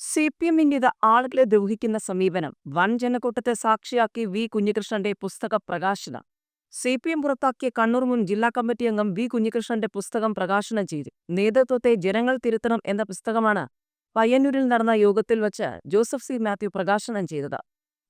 C P എമ്മിന്റേത് ആളുകളെ ദ്രോഹിക്കുന്ന സമീപനം വൻ ജനക്കൂട്ടത്തെ സാക്ഷിയാക്കി വി കുഞ്ഞികൃഷ്ണന്റെ പുസ്തക പ്രകാശനം. സി പി എം പുറത്താക്കിയ കണ്ണൂർ മുൻ ജില്ലാ കമ്മിറ്റി അംഗം വി കുഞ്ഞികൃഷ്ണന്റെ പുസ്തകം പ്രകാശനം ചെയ്തു. നേതൃത്വത്തെ ജനങ്ങൾ തിരുത്തണം എന്ന പുസ്തകമാണ് പയ്യന്നൂരിൽ നടന്ന യോഗത്തിൽ വച്ച് ജോസഫ് സി മാത്യു പ്രകാശനം ചെയ്തത്.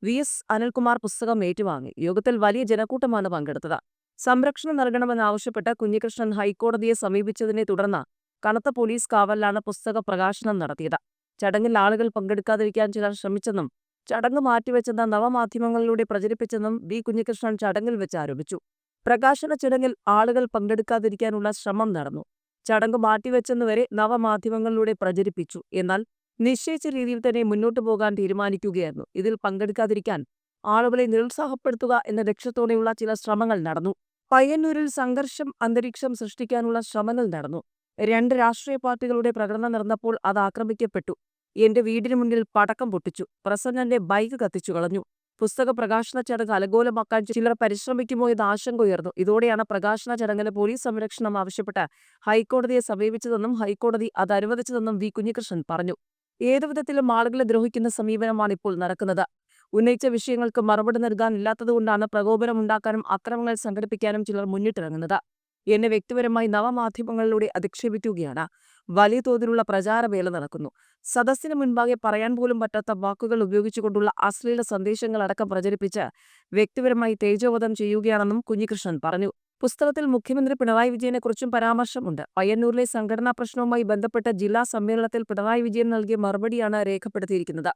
വി എസ് അനിൽകുമാർ പുസ്തകം ഏറ്റുവാങ്ങി. യോഗത്തിൽ വലിയ ജനക്കൂട്ടമാണ് പങ്കെടുത്തത്. സംരക്ഷണം നൽകണമെന്നാവശ്യപ്പെട്ട് കുഞ്ഞികൃഷ്ണൻ ഹൈക്കോടതിയെ സമീപിച്ചതിനെ തുടർന്ന് കനത്ത പോലീസ് കാവലിലാണ് പുസ്തക പ്രകാശനം നടത്തിയത്. ചടങ്ങിൽ ആളുകൾ പങ്കെടുക്കാതിരിക്കാൻ ചിലർ ശ്രമിച്ചെന്നും ചടങ്ങ് മാറ്റിവെച്ചെന്ന നവമാധ്യമങ്ങളിലൂടെ പ്രചരിപ്പിച്ചെന്നും വി. കുഞ്ഞികൃഷ്ണൻ ചടങ്ങിൽ വെച്ച് ആരോപിച്ചു. പ്രകാശന ചടങ്ങിൽ ആളുകൾ പങ്കെടുക്കാതിരിക്കാനുള്ള ശ്രമം നടന്നു. ചടങ്ങ് മാറ്റിവെച്ചെന്നുവരെ നവമാധ്യമങ്ങളിലൂടെ പ്രചരിപ്പിച്ചു. എന്നാൽ നിശ്ചയിച്ച രീതിയിൽ തന്നെ മുന്നോട്ടു പോകാൻ തീരുമാനിക്കുകയായിരുന്നു. ഇതിൽ പങ്കെടുക്കാതിരിക്കാൻ ആളുകളെ നിരുത്സാഹപ്പെടുത്തുക എന്ന ലക്ഷ്യത്തോടെയുള്ള ചില ശ്രമങ്ങൾ നടന്നു. പയ്യന്നൂരിൽ സംഘർഷം അന്തരീക്ഷം സൃഷ്ടിക്കാനുള്ള ശ്രമങ്ങൾ നടന്നു. രണ്ട് രാഷ്ട്രീയ പാർട്ടികളുടെ പ്രകടനം നടന്നപ്പോൾ അത് ആക്രമിക്കപ്പെട്ടു. എന്റെ വീടിന് മുന്നിൽ പടക്കം പൊട്ടിച്ചു. പ്രസന്നന്റെ ബൈക്ക് കത്തിച്ചു കളഞ്ഞു. പുസ്തക പ്രകാശന ചടങ്ങ് അലങ്കോലമാക്കാൻ ചിലർ പരിശ്രമിക്കുമോ എന്ന ആശങ്ക ഉയർന്നു. ഇതോടെയാണ് പ്രകാശന ചടങ്ങിന് പോലീസ് സംരക്ഷണം ആവശ്യപ്പെട്ട് ഹൈക്കോടതിയെ സമീപിച്ചതെന്നും ഹൈക്കോടതി അത് അനുവദിച്ചതെന്നും വി കുഞ്ഞികൃഷ്ണൻ പറഞ്ഞു. ഏതു വിധത്തിലും ആളുകളെ ദ്രോഹിക്കുന്ന സമീപനമാണ് ഇപ്പോൾ നടക്കുന്നത്. ഉന്നയിച്ച വിഷയങ്ങൾക്ക് മറുപടി നൽകാനില്ലാത്തതുകൊണ്ടാണ് പ്രകോപനമുണ്ടാക്കാനും അക്രമങ്ങൾ സംഘടിപ്പിക്കാനും ചിലർ മുന്നിട്ടിറങ്ങുന്നത്. എന്നെ വ്യക്തിപരമായി നവമാധ്യമങ്ങളിലൂടെ അധിക്ഷേപിക്കുകയാണ്. വലിയ തോതിലുള്ള പ്രചാരവേല നടക്കുന്നു. സദസ്സിന് മുൻപാകെ പറയാൻ പോലും പറ്റാത്ത വാക്കുകൾ ഉപയോഗിച്ചുകൊണ്ടുള്ള അശ്ലീല സന്ദേശങ്ങൾ അടക്കം പ്രചരിപ്പിച്ച് വ്യക്തിപരമായി തേജോവധം ചെയ്യുകയാണെന്നും കുഞ്ഞികൃഷ്ണൻ പറഞ്ഞു. പുസ്തകത്തിൽ മുഖ്യമന്ത്രി പിണറായി വിജയനെക്കുറിച്ചും പരാമർശമുണ്ട്. പയ്യന്നൂരിലെ സംഘടനാ പ്രശ്നവുമായി ബന്ധപ്പെട്ട ജില്ലാ സമ്മേളനത്തിൽ പിണറായി വിജയൻ നൽകിയ മറുപടിയാണ് രേഖപ്പെടുത്തിയിരിക്കുന്നത്.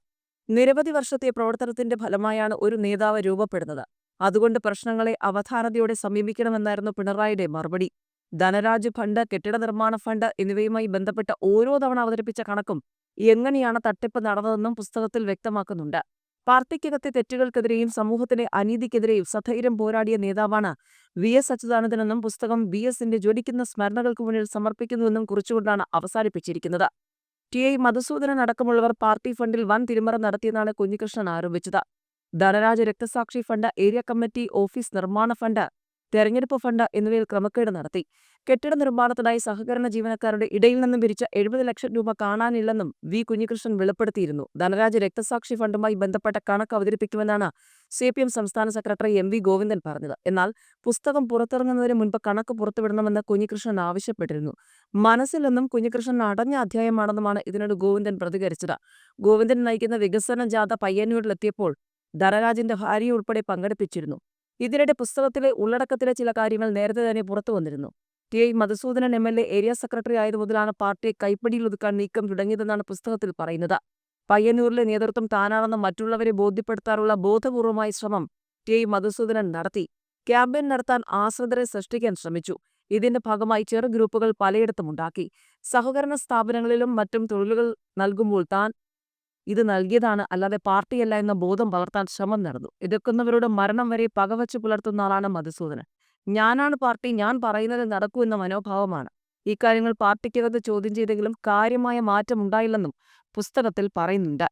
നിരവധി വർഷത്തെ പ്രവർത്തനത്തിന്റെ ഫലമായാണ് ഒരു നേതാവ് രൂപപ്പെടുന്നത്. അതുകൊണ്ട് പ്രശ്നങ്ങളെ അവധാനതയോടെ സമീപിക്കണമെന്നായിരുന്നു പിണറായിയുടെ മറുപടി. ധനരാജ് ഫണ്ട് കെട്ടിട നിർമ്മാണ ഫണ്ട് എന്നിവയുമായി ബന്ധപ്പെട്ട ഓരോ തവണ അവതരിപ്പിച്ച കണക്കും എങ്ങനെയാണ് തട്ടിപ്പ് നടന്നതെന്നും പുസ്തകത്തിൽ വ്യക്തമാക്കുന്നുണ്ട്. പാർട്ടിക്കകത്തെ തെറ്റുകൾക്കെതിരെയും സമൂഹത്തിലെ അനീതിക്കെതിരെയും സധൈര്യം പോരാടിയ നേതാവാണ് വി. എസ്. അച്യുതാനന്ദനെന്നും പുസ്തകം വി. എസിന്റെ ജ്വലിക്കുന്ന സ്മരണകൾക്ക് മുന്നിൽ സമർപ്പിക്കുന്നുവെന്നും കുറിച്ചുകൊണ്ടാണ് അവസാനിപ്പിച്ചിരിക്കുന്നത്. ടി. ഐ. മധുസൂദനൻ അടക്കമുള്ളവർ പാർട്ടി ഫണ്ടിൽ വൻ തിരിമറ നടത്തിയെന്നാണ് കുഞ്ഞികൃഷ്ണൻ ആരോപിച്ചത്. ധനരാജ് രക്തസാക്ഷി ഫണ്ട് ഏരിയ കമ്മിറ്റി ഓഫീസ് നിർമ്മാണ ഫണ്ട് തെരഞ്ഞെടുപ്പ് ഫണ്ട് എന്നിവയിൽ ക്രമക്കേട് നടത്തി. കെട്ടിട നിർമ്മാണത്തിനായി സഹകരണ ജീവനക്കാരുടെ ഇടയിൽ നിന്നും പിരിച്ച എഴുപത് ലക്ഷം രൂപ കാണാനില്ലെന്നും വി കുഞ്ഞികൃഷ്ണൻ വെളിപ്പെടുത്തിയിരുന്നു. ധനരാജ രക്തസാക്ഷി ഫണ്ടുമായി ബന്ധപ്പെട്ട കണക്ക് അവതരിപ്പിക്കുമെന്നാണ് സി പി എം സംസ്ഥാന സെക്രട്ടറി എം വി ഗോവിന്ദൻ പറഞ്ഞത്. എന്നാൽ പുസ്തകം പുറത്തിറങ്ങുന്നതിന് മുൻപ് കണക്ക് പുറത്തുവിടണമെന്ന് കുഞ്ഞികൃഷ്ണൻ ആവശ്യപ്പെട്ടിരുന്നു. മനസ്സിൽ കുഞ്ഞികൃഷ്ണൻ അടഞ്ഞ അധ്യായമാണെന്നുമാണ് ഇതിനോട് ഗോവിന്ദൻ പ്രതികരിച്ചത്. ഗോവിന്ദൻ നയിക്കുന്ന വികസന ജാഥ പയ്യന്നൂരിലെത്തിയപ്പോൾ ധനരാജിന്റെ ഭാര്യ ഉൾപ്പെടെ പങ്കെടുപ്പിച്ചിരുന്നു. ഇതിനിടെ പുസ്തകത്തിലെ ഉള്ളടക്കത്തിലെ ചില കാര്യങ്ങൾ നേരത്തെ തന്നെ പുറത്തു വന്നിരുന്നു. T. I. Madhusoodanan M. L. A area secretary ആയതു മുതലാണ് പാർട്ടിയെ കൈപ്പടിയിൽ ഒതുക്കാൻ നീക്കം തുടങ്ങിയതെന്നാണ് പുസ്തകത്തിൽ പറയുന്നത്. പയ്യന്നൂരിലെ നേതൃത്വം താനാണെന്ന് മറ്റുള്ളവരെ ബോധ്യപ്പെടുത്താനുള്ള ബോധപൂർവമായ ശ്രമം ടി. ഐ. മധുസൂദനൻ നടത്തി. ക്യാമ്പയിൻ നടത്താൻ ആശ്രിതരെ സൃഷ്ടിക്കാൻ ശ്രമിച്ചു. ഇതിന്റെ ഭാഗമായി ചെറു ഗ്രൂപ്പുകൾ പലയിടത്തുമുണ്ടാക്കി സഹകരണ സ്ഥാപനങ്ങളിലും മറ്റും തൊഴിലുകൾ നൽകുമ്പോൾ താൻ ഇത് നൽകിയതാണ്. അല്ലാതെ പാർട്ടിയല്ല എന്ന ബോധം വളർത്താൻ ശ്രമം നടന്നു. എതിർക്കുന്നവരുടെ മരണം വരെ പകവച്ചു പുലർത്തുന്ന ആളാണ് മധുസൂദനൻ. ഞാനാണ് പാർട്ടി ഞാൻ പറയുന്നത് നടക്കൂ എന്ന മനോഭാവമാണ്. ഇക്കാര്യങ്ങൾ പാർട്ടിക്കകത്ത് ചോദ്യം ചെയ്തെങ്കിലും കാര്യമായ മാറ്റമുണ്ടായില്ലെന്നും പുസ്തകത്തിൽ പറയുന്നുണ്ട്.